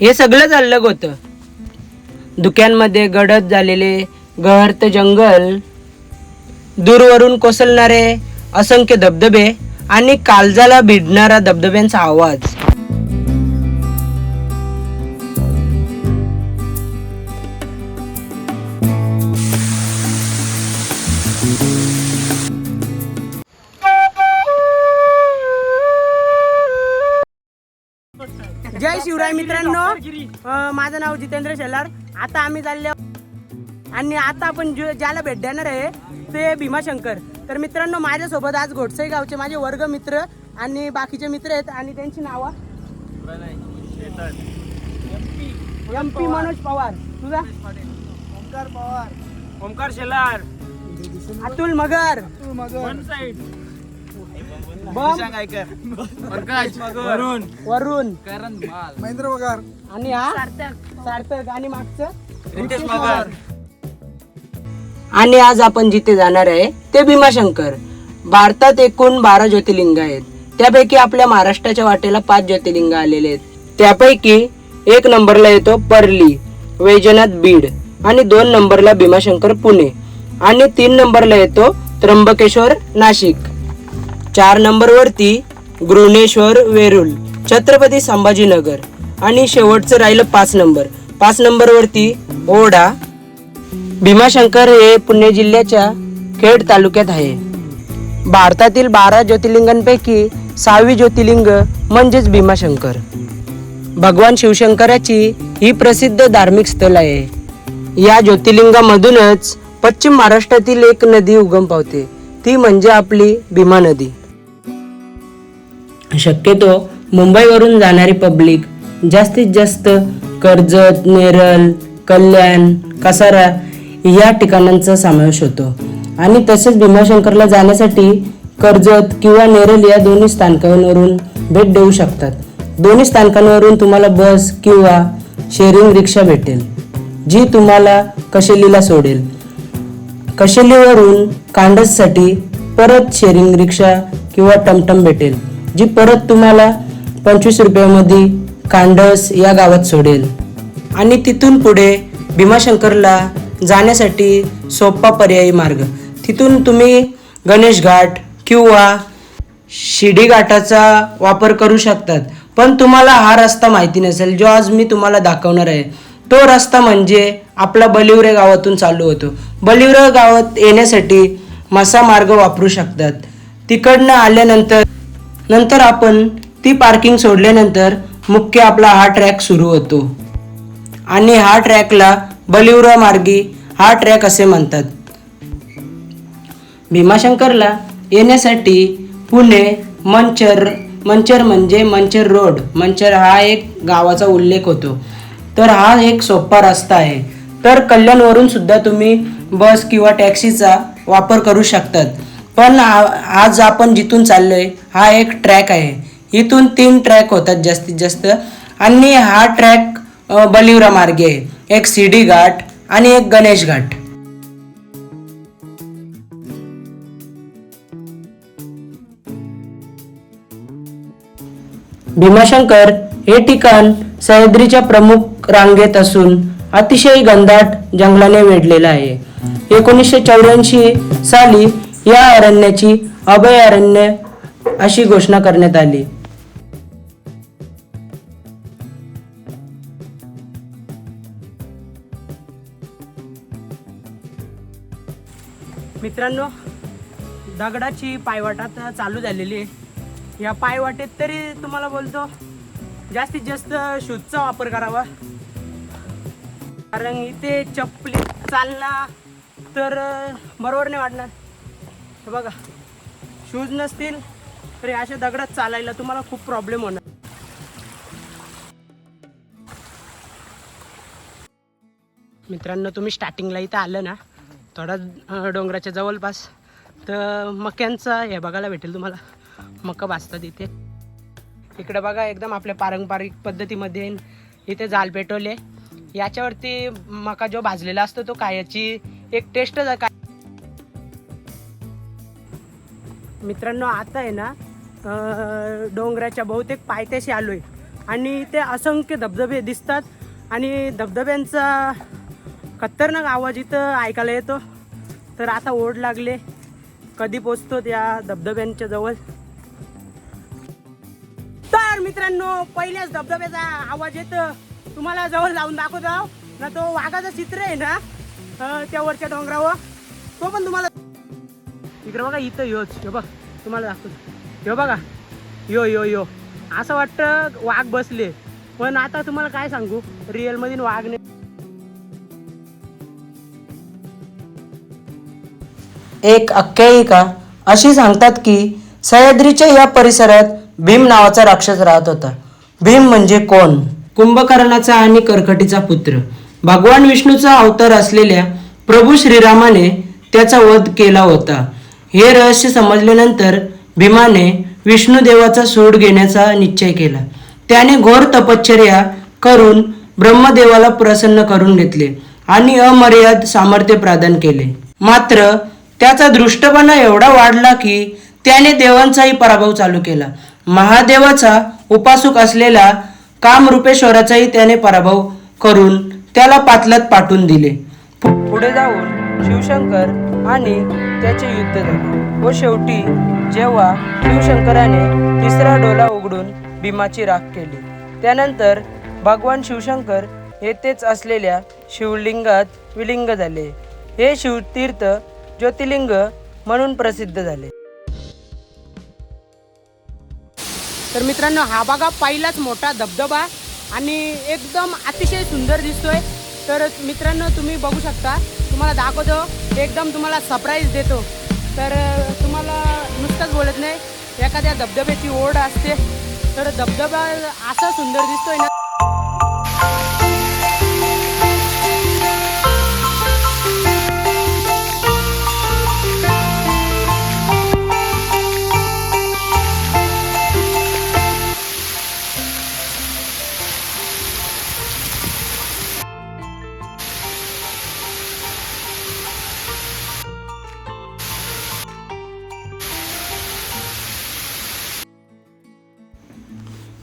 हे सगळंच अलग होतं धुक्यांमध्ये गडद झालेले गहर्त जंगल दूरवरून कोसळणारे असंख्य धबधबे आणि कालजाला भिडणारा धबधब्यांचा आवाज. मित्रांनो अं, माझं नाव जितेंद्र शेलार. आता आम्ही चालले. आहोत. आणि आता आपण जो- ज्याला भेट देणार आहे ते भीमाशंकर. तर मित्रांनो माझ्यासोबत आज घोटसई गावचे माझे वर्ग मित्र आणि बाकीचे मित्र आहेत आणि त्यांची नावं एम पी मनोज पवार. तुझा? ओमकार शेलार. अतुल मगर. वन साइड बम. वरून वरुण. महेंद्र पगार. आणि हा? सार्थक. आणि मागचं? रितेश मगर आणि आज आपण जिथे जाणार आहे ते भीमाशंकर. भारतात एकूण बारा ज्योतिर्लिंग आहेत. त्यापैकी आपल्या महाराष्ट्राच्या वाटेला पाच ज्योतिर्लिंग आलेले आहेत. त्यापैकी एक नंबरला येतो परली वैजनाथ बीड. आणि दोन नंबरला भीमाशंकर पुणे. आणि तीन नंबरला येतो त्र्यंबकेश्वर नाशिक. चार नंबरवरती गृहणेश्वर वेरूळ छत्रपती संभाजीनगर आणि शेवटचं राहिलं पाच नंबर. पाच नंबरवरती ओढा भीमाशंकर हे पुणे जिल्ह्याच्या खेड तालुक्यात आहे. भारतातील बारा ज्योतिर्लिंगांपैकी सहावी ज्योतिर्लिंग म्हणजेच भीमाशंकर. भगवान शिवशंकराची ही प्रसिद्ध धार्मिक स्थळ आहे. या ज्योतिर्लिंगामधूनच पश्चिम महाराष्ट्रातील एक नदी उगम पावते. ती म्हणजे आपली भीमा नदी. शक्यतो मुंबईवरून जाणारी पब्लिक जास्तीत जास्त कर्जत नेरल कल्याण कसारा या ठिकाणांचा समावेश होतो. आणि तसेच भीमाशंकरला जाण्यासाठी कर्जत किंवा नेरल या दोन्ही स्थानकांवरून भेट देऊ शकतात. दोन्ही स्थानकांवरून तुम्हाला बस किंवा शेअरिंग रिक्षा भेटेल जी तुम्हाला कशेलीला सोडेल. कशेलीवरून कांडससाठी परत शेअरिंग रिक्षा किंवा टमटम भेटेल. जी परत तुम्हाला पंचवीस रुपयामध्ये कांडस या गावात सोडेल. आणि तिथून पुढे भीमाशंकरला जाण्यासाठी सोपा पर्यायी मार्ग. तिथून तुम्ही गणेश घाट किंवा शिडी घाटाचा वापर करू शकतात. पण तुम्हाला हा रस्ता माहिती नसेल जो आज मी तुम्हाला दाखवणार आहे. तो रस्ता म्हणजे आपला बलिवरे गावातून चालू होतो. बलिवरे गावात येण्यासाठी मसा मार्ग वापरू शकतात. तिकडनं आल्यानंतर नंतर आपण ती पार्किंग सोडल्यानंतर मुख्य आपला हा ट्रॅक सुरू होतो. आणि हा ट्रॅकला बलिवरा मार्गी हा ट्रॅक असे म्हणतात. भीमाशंकरला येण्यासाठी पुणे मंचर मंचर म्हणजे मंचर रोड. मंचर हा एक गावाचा उल्लेख होतो. तर हा एक सोपा रस्ता आहे. तर कल्याणवरून सुद्धा तुम्ही बस किंवा टॅक्सीचा वापर करू शकतात. पण आज आपण जिथून चाललोय हा एक ट्रॅक आहे. इथून तीन ट्रॅक होतात जास्तीत जास्त. आणि हा ट्रॅक बलिवरा मार्गे आहे. एक सिडी घाट आणि एक गणेश घाट. भीमाशंकर हे ठिकाण सह्याद्रीच्या प्रमुख रांगेत असून अतिशय घनदाट जंगलाने वेढलेलं आहे. एकोणीसशे चौऱ्याऐंशी साली या अरण्याची अभयारण्य अशी घोषणा करण्यात आली. मित्रांनो दगडाची पायवाटात आता चालू झालेली आहे. या पायवाटेत तरी तुम्हाला बोलतो जास्तीत जास्त शूजचा वापर करावा. कारण इथे चपली चालला तर बरोबर नाही वाटणार. हे बघा. शूज नसतील तरी अशा दगडात चालायला तुम्हाला खूप प्रॉब्लेम होणार. मित्रांनो तुम्ही स्टार्टिंगला इथं आलं ना थोडा डोंगराच्या जवळपास तर मक्यांचा हे बघायला भेटेल तुम्हाला. मका भाजतात इथे. इकडं बघा एकदम आपल्या पारंपरिक पद्धतीमध्ये इथे जाल पेटवले. याच्यावरती मका जो भाजलेला असतो तो कायाची एक टेस्टच आहे. काय मित्रांनो आता आहे ना डोंगराच्या बहुतेक पायथ्याशी आलो आहे आणि ते असंख्य धबधबे दिसतात. आणि धबधब्यांचा खतरनाक आवाज इथं ऐकायला येतो. तर आता ओढ लागले. कधी पोचतो त्या धबधब्यांच्या जवळ? तर मित्रांनो पहिल्याच धबधब्याचा आवाज येतो. तुम्हाला जवळ जाऊन आहो ना तो वाघाचं चित्र आहे ना त्या वरच्या डोंगरावर. तो पण तुम्हाला इकडे बघा इथं योच ह्यो बघ तुम्हाला दाखवतो. ह्यो बघा यो यो यो. असं वाटतं वाघ बसले. पण आता तुम्हाला काय सांगू? रिअलमध्ये वाघ नाही. एक आख्यायिका अशी सांगतात की सह्याद्रीच्या या परिसरात भीम नावाचा राक्षस राहत होता. भीम म्हणजे कोण? कुंभकर्णाचा आणि कर्कटीचा पुत्र. भगवान विष्णूचा अवतार असलेल्या प्रभू श्रीरामाने त्याचा वध केला होता. हे रहस्य समजल्यानंतर भीमाने विष्णुदेवाचा सूड घेण्याचा निश्चय केला. त्याने घोर तपश्चर्या करून ब्रह्मदेवाला प्रसन्न करून घेतले आणि अमर्याद सामर्थ्य प्रदान केले. मात्र त्याचा दृष्टपणा एवढा वाढला की त्याने देवांचाही पराभव चालू केला. महादेवाचा उपासक असलेला कामरूपेश्वराचाही त्याने पराभव करून त्याला पातलात पाठवून दिले. पुढे जाऊन शिवशंकर आणि त्याचे युद्ध झाले व शेवटी जेव्हा शिवशंकराने तिसरा डोला उघडून भीमाची राख केली. त्यानंतर भगवान शिवशंकर येथेच असलेल्या शिवलिंगात विलिंग झाले. हे शिवतीर्थ ज्योतिर्लिंग म्हणून प्रसिद्ध झाले. तर मित्रांनो हा बघा पहिलाच मोठा धबधबा आणि एकदम अतिशय सुंदर दिसतोय. तर मित्रांनो तुम्ही बघू शकता. तुम्हाला दाखवतो. म्हणजे एकदम तुम्हाला सरप्राईज देतो. तर तुम्हाला नुसतंच बोलत नाही. एखाद्या धबधब्याची ओढ असते. तर धबधबा असा सुंदर दिसतोय ना.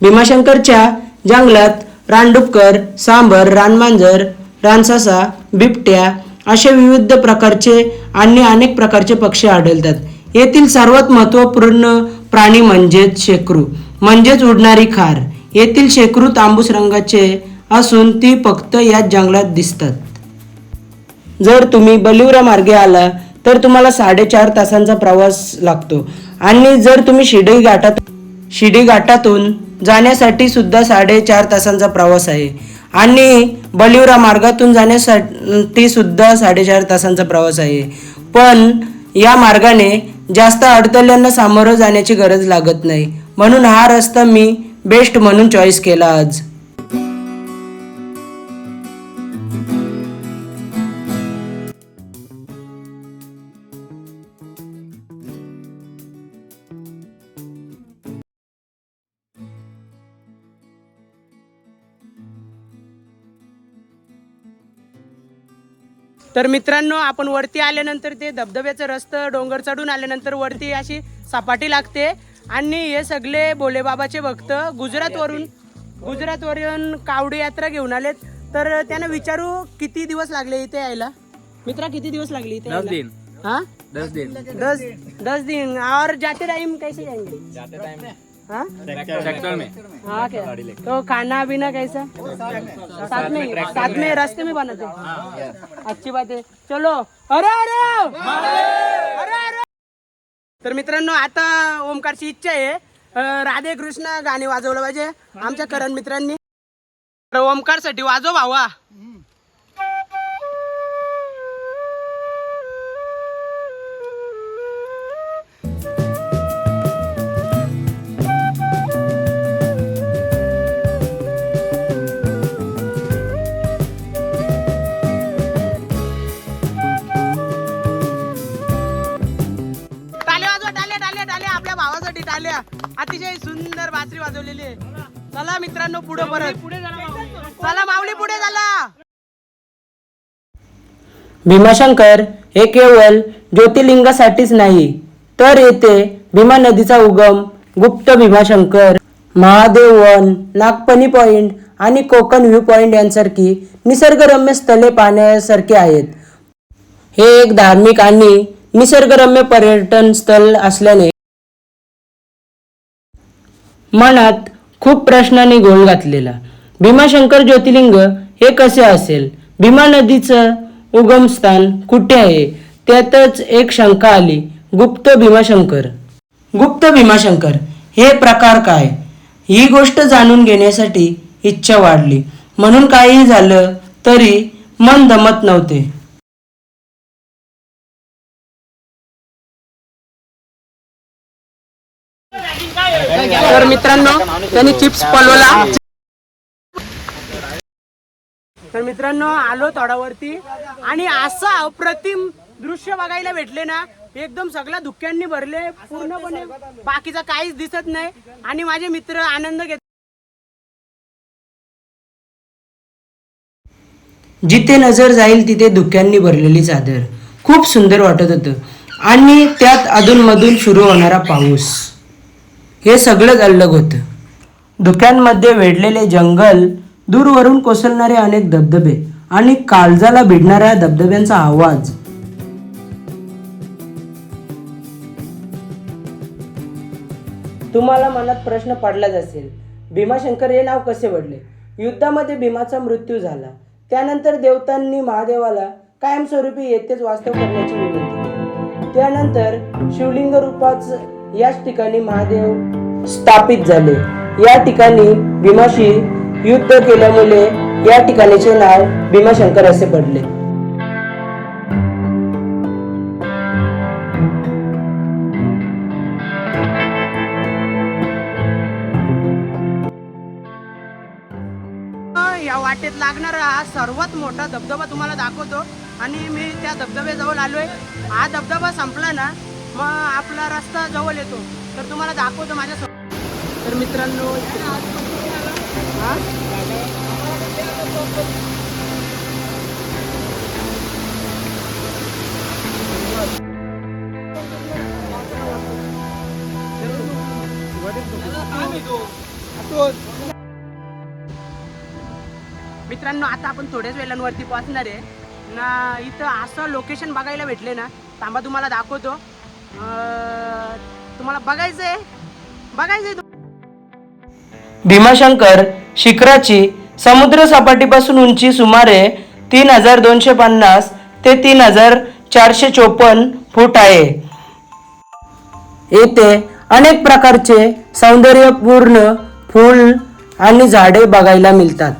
भीमाशंकरच्या जंगलात रानडुक्कर सांबर रानमांजर रानसासा बिबट्या असे विविध प्रकारचे आणि अनेक प्रकारचे पक्षी आढळतात. येथील सर्वात महत्त्वपूर्ण प्राणी म्हणजेच शेकरू म्हणजेच उडणारी खार. येथील शेकरू तांबूस रंगाचे असून ती फक्त याच जंगलात दिसतात. जर तुम्ही बलिवरा मार्गे आला तर तुम्हाला साडेचार तासांचा प्रवास लागतो. आणि जर तुम्ही शिडी घाटात शिडी घाटातून जाण्यासाठी सुद्धा साडेचार तासांचा प्रवास आहे. आणि बलिवरा मार्गातून जाण्यासाठी सुद्धा साडेचार तासांचा प्रवास आहे. पण या मार्गाने जास्त अडथळ्यांना सामोरं जाण्याची गरज लागत नाही. म्हणून हा रस्ता मी बेस्ट म्हणून चॉईस केला आज. तर मित्रांनो आपण वरती आल्यानंतर ते धबधब्याचं रस्तं डोंगर चढून आल्यानंतर वरती अशी सपाटी लागते. आणि हे सगळे भोलेबाबाचे भक्त गुजरातवरून गुजरातवरून कावडी यात्रा घेऊन आलेत. तर त्यांना विचारू किती दिवस लागले इथे यायला? मित्रा किती दिवस लागले इथे दस दिन. हाँ? दस दिन. दस दस दिन. और जाते टाइम कैसे जाएंगे? जाते टाइम हाँ? ट्रैक्टर में। हाँ क्या? तो खाना पीना कैसा? साथ में साथ में रास्ते में बनाते अच्छी बात आहे चलो अरे अरे! अरे अरे! तर मित्रांनो आता ओमकारची इच्छा आहे. अं, राधे कृष्ण गाणे वाजवलं पाहिजे. आमच्या करण मित्रांनी. तर ओमकारसाठी वाजव भावा. परत. चला माऊली पुढे झाला. भीमाशंकर हे केवळ ज्योतिर्लिंगासाठीच नाही तर येथे भीमा नदीचा उगम गुप्त भीमाशंकर महादेव वन नागपणी पॉइंट आणि कोकण व्ह्यू पॉइंट यांसारखी निसर्गरम्य स्थळे पाहण्यासारखी आहेत. हे एक धार्मिक आणि निसर्गरम्य पर्यटन स्थळ असल्याने मनात खूप प्रश्नांनी घोळ घातलेला. भीमाशंकर ज्योतिर्लिंग हे कसे असेल? भीमा नदीचं उगमस्थान कुठे आहे? त्यातच एक शंका आली गुप्त भीमाशंकर. गुप्त भीमाशंकर हे प्रकार काय? ही गोष्ट जाणून घेण्यासाठी इच्छा वाढली. म्हणून काहीही झालं तरी मन दमत नव्हते. तर मित्रांनो त्यांनी चिप्स पलवला. तर मित्रांनो आलो तोडावरती. आणि असं अप्रतिम दृश्य बघायला भेटले ना एकदम सगळ्या धुक्यांनी भरले. पूर्णपणे बाकीचा काहीच दिसत नाही. आणि माझे मित्र आनंद घेत जिथे नजर जाईल तिथे धुक्यांनी भरलेली चादर. खूप सुंदर वाटत होतं. आणि त्यात अधूनमधून सुरू होणारा पाऊस. हे सगळंच अलग होतं. धुक्यांमध्ये वेढलेले जंगल दूरवरून कोसळणारे अनेक धबधबे आणि काळजाला भिडणाऱ्या धबधब्यांचा आवाज. तुम्हाला मनात प्रश्न पडलाच असेल भीमाशंकर हे नाव कसे पडले युद्धामध्ये भीमाचा मृत्यू झाला. त्यानंतर देवतांनी महादेवाला कायमस्वरूपी येथेच वास्तव करण्याची विनंती त्यानंतर शिवलिंग रूपाचं याच ठिकाणी महादेव स्थापित झाले. या ठिकाणी भीमाशी युद्ध केल्यामुळे या ठिकाणीचे नाव भीमाशंकर असे पडले. या वाटेत लागणारा हा सर्वात मोठा धबधबा तुम्हाला दाखवतो. आणि मी त्या धबधब्याजवळ आलोय. हा धबधबा संपला ना मग आपला रस्ता जवळ येतो. तर तुम्हाला दाखवतो माझ्या तर मित्रांनो मित्रांनो आता आपण थोड्याच वेळांवरती पोहोचणार आहे. ना इथं असं लोकेशन बघायला भेटले ना. थांबा तुम्हाला दाखवतो. तुम्हाला बघायचंय? बघायचंय भीमाशंकर शिखराची समुद्र सपाटीपासून उंची सुमारे तीन हजार दोनशे पन्नास ते तीन हजार चारशे चोपन्न फूट आहे. येथे अनेक प्रकारचे सौंदर्यपूर्ण फूल आणि झाडे बघायला मिळतात.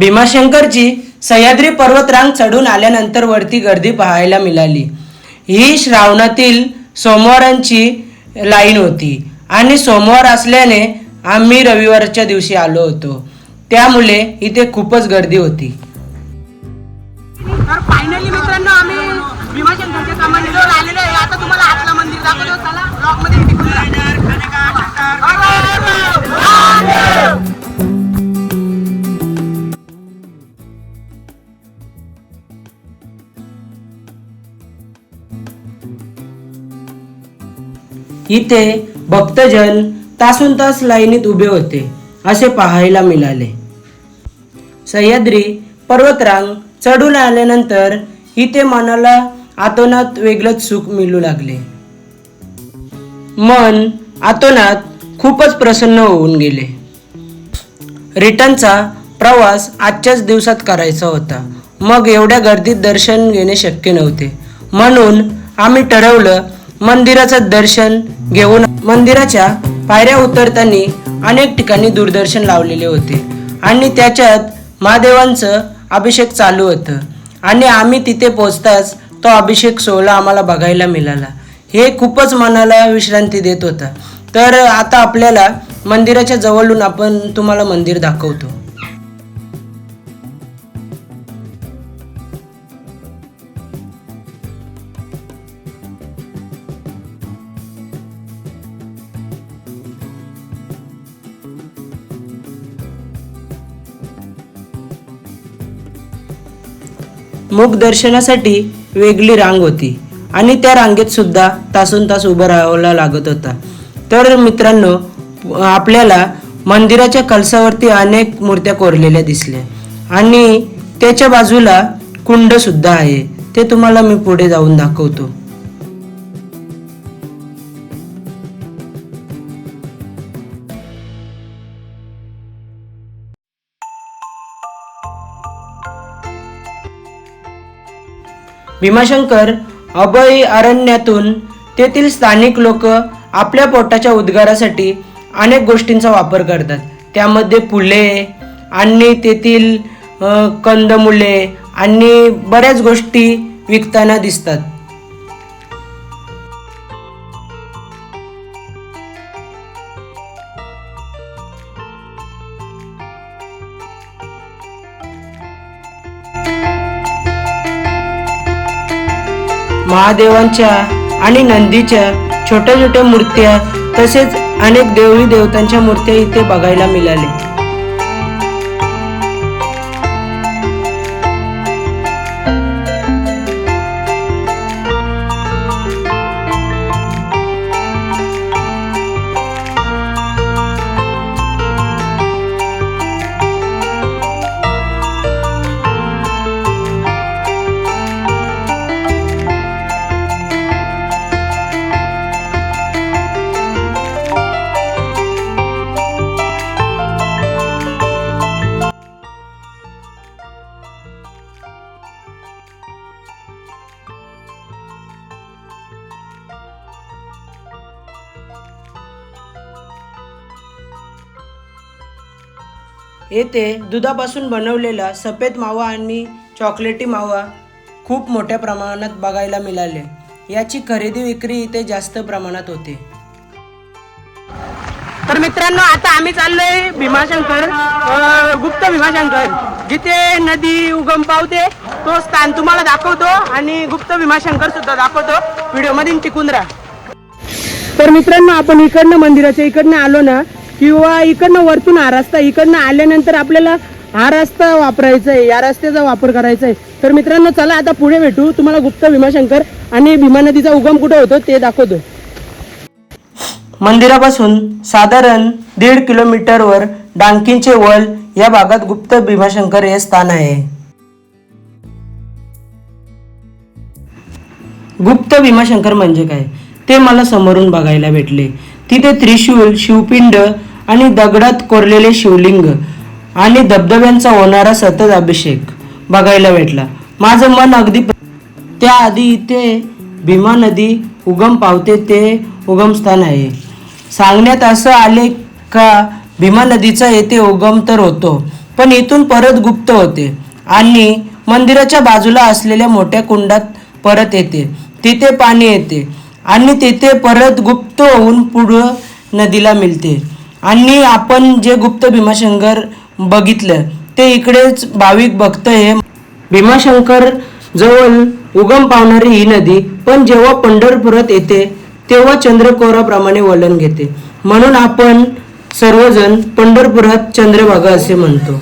भीमाशंकरची सह्याद्री पर्वतरांग चढून आल्यानंतर वरती गर्दी पाहायला मिळाली. ही श्रावणातील सोमवारांची लाईन होती आणि सोमवार असल्याने आम्ही रविवारच्या दिवशी आलो होतो. त्यामुळे इथे खूपच गर्दी होती. तर फायनली मित्रांनो आम्ही भीमाशंकरच्या कमानीजवळ आलेलो आहे. आता तुम्हाला आतलं मंदिर दाखवतो. चला इथे भक्तजन तासून तास लाईनीत उभे होते असे पाहायला मिळाले. सह्याद्री पर्वतरांग चढून आल्यानंतर इथे मनाला आतोनात वेगळंच सुख मिळू लागले. मन आतोनात खूपच प्रसन्न होऊन गेले. रिटर्नचा प्रवास आजच्याच दिवसात करायचा होता. मग एवढ्या गर्दीत दर्शन घेणे शक्य नव्हते. म्हणून आम्ही ठरवलं मंदिराचं दर्शन घेऊन मंदिराच्या पायऱ्या उतरताना अनेक ठिकाणी दूरदर्शन लावलेले होते. आणि त्याच्यात महादेवांचं अभिषेक चालू होतं. आणि आम्ही तिथे पोचताच तो अभिषेक सोहळा आम्हाला बघायला मिळाला. हे खूपच मनाला विश्रांती देत होता. तर आता आपल्याला मंदिराच्या जवळून आपण तुम्हाला मंदिर दाखवतो. मुख दर्शनासाठी वेगळी रांग होती. आणि त्या रांगेत सुद्धा तासून तास उभं राहावं लागत होता. तर मित्रांनो आपल्याला मंदिराच्या कलसावरती अनेक मूर्त्या कोरलेल्या दिसल्या. आणि त्याच्या बाजूला कुंड सुद्धा आहे. ते तुम्हाला मी पुढे जाऊन दाखवतो. भीमाशंकर अभय अरण्यातून तेथील स्थानिक लोक आपल्या पोटाच्या उद्गारासाठी अनेक गोष्टींचा वापर करतात. त्यामध्ये फुले आणि तेथील कंदमुले आणि बऱ्याच गोष्टी विकताना दिसतात. महादेवांच्या आणि नंदीच्या छोट्या छोट्या मूर्त्या तसेच अनेक देवी देवतांच्या मूर्त्या इथे बघायला मिळाल्या येथे दुधापासून बनवलेला सफेद मावा आणि चॉकलेटी मावा खूप मोठ्या प्रमाणात बघायला मिळाले. याची खरेदी विक्री इथे जास्त प्रमाणात होते. तर मित्रांनो आता आम्ही चाललोय भीमाशंकर गुप्त भीमाशंकर. जिथे नदी उगम पावते तो स्थान तुम्हाला दाखवतो आणि गुप्त भीमाशंकर सुद्धा दाखवतो. व्हिडिओमध्ये टिकून राहा. तर मित्रांनो आपण इकडनं मंदिराच्या इकडनं आलो ना किंवा इकडनं वरतून हा रस्ता इकडनं आल्यानंतर आपल्याला हा रस्ता वापरायचा आहे या रस्त्याचा वापर करायचा आहे. तर मित्रांनो चला आता पुढे भेटू. तुम्हाला गुप्त भीमाशंकर आणि भीमा नदीचा उगम कुठे होतो ते दाखवतो. मंदिरापासून साधारण दीड किलोमीटरवर डांकींचे वल या भागात गुप्त भीमाशंकर हे स्थान आहे. गुप्त भीमाशंकर म्हणजे काय? ते मला समोरून बघायला भेटले. तिथे त्रिशूल शिवपिंड आणि दगडात कोरलेले शिवलिंग आणि धबधब्यांचा होणारा सतत अभिषेक बघायला भेटला. माझं मन अगदी त्याआधी इथे भीमा नदी उगम पावते ते उगमस्थान आहे. सांगण्यात असं आले का भीमा नदीचा येथे उगम तर होतो पण इथून परत गुप्त होते आणि मंदिराच्या बाजूला असलेल्या मोठ्या कुंडात परत येते. तिथे पाणी येते आणि तिथे परत गुप्त होऊन पुढं नदीला मिळते. आणि आपण जे गुप्त भीमाशंकर बघितलं ते इकडेच भाविक भक्त हे भीमाशंकर जवळ उगम पावणारी ही नदी पण जेव्हा पंढरपुरात येते तेव्हा चंद्रकोराप्रमाणे वलन घेते. म्हणून आपण सर्वजण पंढरपुरात चंद्रभागा असे म्हणतो.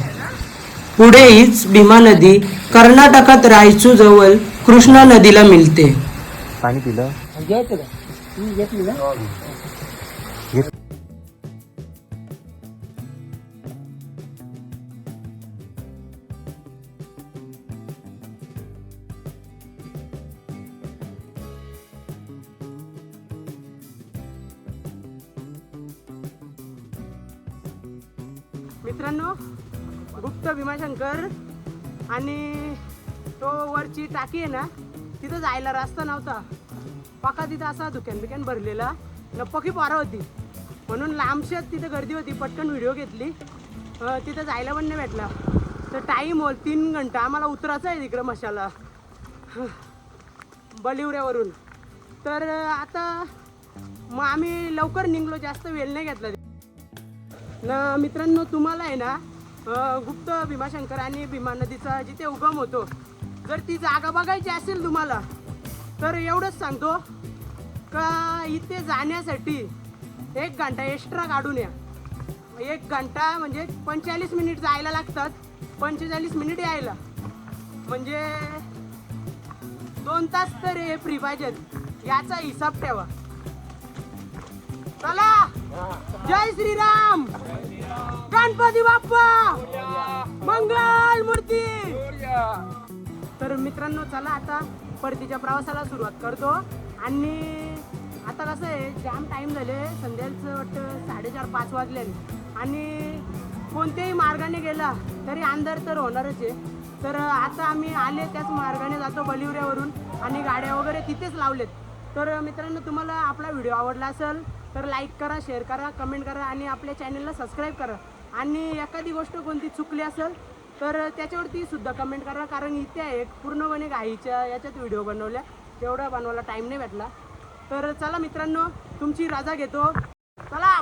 पुढे हीच भीमा नदी कर्नाटकात रायचू जवळ कृष्णा नदीला मिळते. पाणी पिलं? मित्रांनो गुप्त भीमाशंकर आणि तो वरची टाकी आहे ना तिथं जायला रस्ता नव्हता. पका तिथं असा दुकान बिकान भरलेला. न पकी पारा होती. म्हणून लांबशात तिथं गर्दी होती पटकन व्हिडिओ घेतली. तिथं जायला पण नाही भेटला. तर टाईम होल तीन घंटा. आम्हाला उतरायचं आहे तिकडं मशाला. बलिवऱ्यावरून. तर आता मग आम्ही लवकर निघलो. जास्त वेळ नाही घेतला न मित्रांनो तुम्हाला आहे ना गुप्त भीमाशंकर आणि भीमा नदीचा जिथे उगम होतो जर ती जागा बघायची असेल तुम्हाला तर एवढंच सांगतो का इथे जाण्यासाठी एक घंटा एक्स्ट्रा काढून या. एक घंटा म्हणजे पंचेचाळीस मिनिट जायला लागतात पंचेचाळीस मिनिट यायला. म्हणजे दोन तास तर हे फ्री पाहिजेत याचा हिसाब ठेवा. चला. जय श्रीराम! गणपती बाप्पा! मंगल मूर्ती! तर मित्रांनो चला आता परतीच्या प्रवासाला सुरुवात करतो. आणि आता कसं आहे जाम टाईम झाले. संध्याचं वाटतं साडेचार पाच वाजले. आणि कोणत्याही मार्गाने गेला तरी अंधार तर होणारच आहे. तर आता आम्ही आले त्याच मार्गाने जातो बलिवऱ्यावरून. आणि गाड्या वगैरे तिथेच लावलेत. तर मित्रांनो तुम्हाला आपला व्हिडिओ आवडला असेल तर लाईक करा शेअर करा कमेंट करा आणि आपल्या चॅनलला सबस्क्राईब करा. आणि एखादी गोष्ट कोणती चुकली असेल तर त्याच्यावरती सुद्धा कमेंट करा. कारण इथे आहे एक पूर्णपणे गाईच्या याच्यात व्हिडिओ बनवल्या. तेवढा बनवायला टाईम नाही भेटला. तर चला मित्रांनो तुमची रजा घेतो. चला